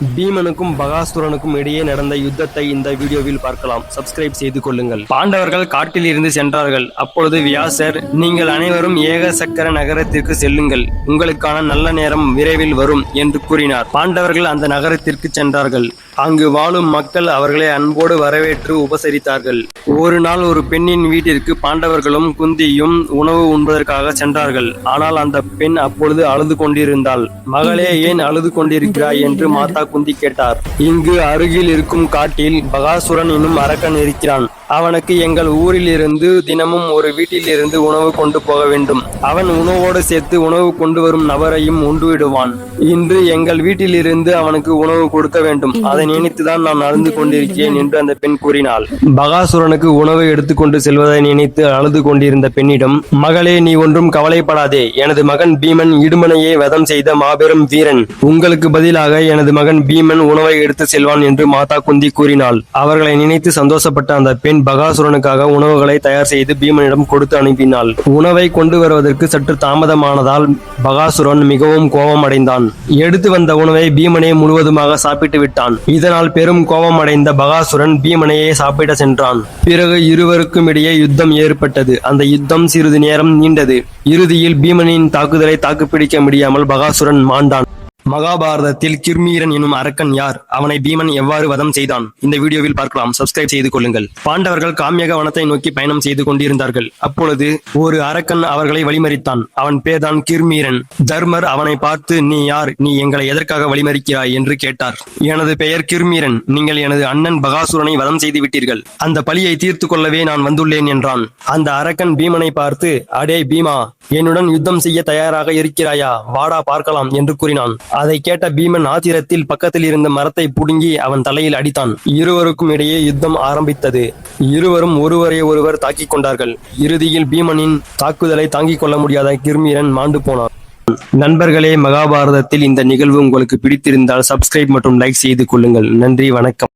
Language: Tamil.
பீமனுக்கும் பகாசுரனுக்கும் இடையே நடந்த யுத்தத்தை இந்த வீடியோவில் பார்க்கலாம். சப்ஸ்கிரைப் செய்து கொள்ளுங்கள். பாண்டவர்கள் காட்டில் இருந்து சென்றார்கள். அப்பொழுது வியாசர் நீங்கள் அனைவரும் ஏக சக்கர நகரத்திற்கு செல்லுங்கள். உங்களுக்கான நல்ல நேரம் விரைவில் வரும் என்று கூறினார். பாண்டவர்கள் அந்த நகரத்திற்கு சென்றார்கள். அங்கு வாழும் மக்கள் அவர்களை அன்போடு வரவேற்று உபசரித்தார்கள். ஒரு நாள் ஒரு பெண்ணின் வீட்டிற்கு பாண்டவர்களும் குந்தியும் உணவு உண்பதற்காக சென்றார்கள். ஆனால் அந்த பெண் அப்பொழுது அழுது கொண்டிருந்தாள். மகளே ஏன் அழுது கொண்டிருக்கிறாய்? என்று மாதா குந்தி கேட்டார். இங்கு அருகில் இருக்கும் காட்டில் பகாசுரன் என்னும் அரக்கன் இருக்கிறான். அவனுக்கு எங்கள் ஊரில் இருந்து தினமும் ஒரு வீட்டில் இருந்து உணவு கொண்டு போக வேண்டும். அவன் உணவோடு சேர்த்து உணவு கொண்டு வரும் நபரையும் உண்டு விடுவான். இன்று எங்கள் வீட்டில் இருந்து அவனுக்கு உணவு கொடுக்க வேண்டும். அதை நினைத்துதான் நான் அழுந்து கொண்டிருக்கிறேன் என்று அந்த பெண் கூறினாள். பகாசுரனுக்கு உணவை எடுத்துக்கொண்டு செல்வதை நினைத்து அழுது கொண்டிருந்த பெண்ணிடம் மகளே நீ ஒன்றும் கவலைப்படாதே. எனது மகன் பீமன் இடுமனையை வதம் செய்த மாபெரும் வீரன். உங்களுக்கு பதிலாக எனது மகன் பீமன் உணவை எடுத்து செல்வான் என்று மாதா குந்தி கூறினாள். அவர்களை நினைத்து சந்தோஷப்பட்ட அந்த பெண் பகாசுரனுக்காக உணவுகளை தயார் செய்து பீமனிடம் கொடுத்து அனுப்பினாள். உணவை கொண்டு வருவதற்கு சற்று தாமதமானதால் பகாசுரன் மிகவும் கோபம் அடைந்தான் எடுத்து வந்த உணவை பீமனே முழுவதுமாக சாப்பிட்டு விட்டான். இதனால் பெரும் கோபம் அடைந்த பகாசுரன் பீமனையே சாப்பிட சென்றான். பிறகு இருவருக்கும் இடையே யுத்தம் ஏற்பட்டது. அந்த யுத்தம் சிறிது நேரம் நீண்டது. இறுதியில் பீமனின் தாக்குதலை தாக்குப்பிடிக்க முடியாமல் பகாசுரன் மாண்டான். மகாபாரதத்தில் கிர்மீரன் எனும் அரக்கன் யார்? அவனை பீமன் எவ்வாறு வதம் செய்தான்? இந்த வீடியோவில் பார்க்கலாம். சப்ஸ்கிரைப் செய்து கொள்ளுங்கள். பாண்டவர்கள் காமியக வனத்தை நோக்கி பயணம் செய்து கொண்டிருந்தார்கள். அப்பொழுது ஒரு அரக்கன் அவர்களை வழிமறித்தான். அவன் பேர்தான் கிர்மீரன். தர்மர் அவனை பார்த்து நீ யார்? நீ எங்களை எதற்காக வழிமறிக்கிறாய்? என்று கேட்டார். எனது பெயர் கிர்மீரன். நீங்கள் எனது அண்ணன் பகாசுரனை வதம் செய்து விட்டீர்கள். அந்த பழியை தீர்த்து கொள்ளவே நான் வந்துள்ளேன் என்றான். அந்த அரக்கன் பீமனை பார்த்து அடே பீமா என்னுடன் யுத்தம் செய்ய தயாராக இருக்கிறாயா? வாடா பார்க்கலாம் என்று கூறினான். அதை கேட்ட பீமன் ஆத்திரத்தில் பக்கத்தில் இருந்த மரத்தை புடுங்கி அவன் தலையில் அடித்தான். இருவருக்கும் இடையே யுத்தம் ஆரம்பித்தது. இருவரும் ஒருவரை ஒருவர் தாக்கிக் கொண்டார்கள். இறுதியில் பீமனின் தாக்குதலை தாங்கிக் கொள்ள முடியாத கிருமீரன் மாண்டு போனான். நண்பர்களே மகாபாரதத்தில் இந்த நிகழ்வு உங்களுக்கு பிடித்திருந்தால் சப்ஸ்கிரைப் மற்றும் லைக் செய்து கொள்ளுங்கள். நன்றி வணக்கம்.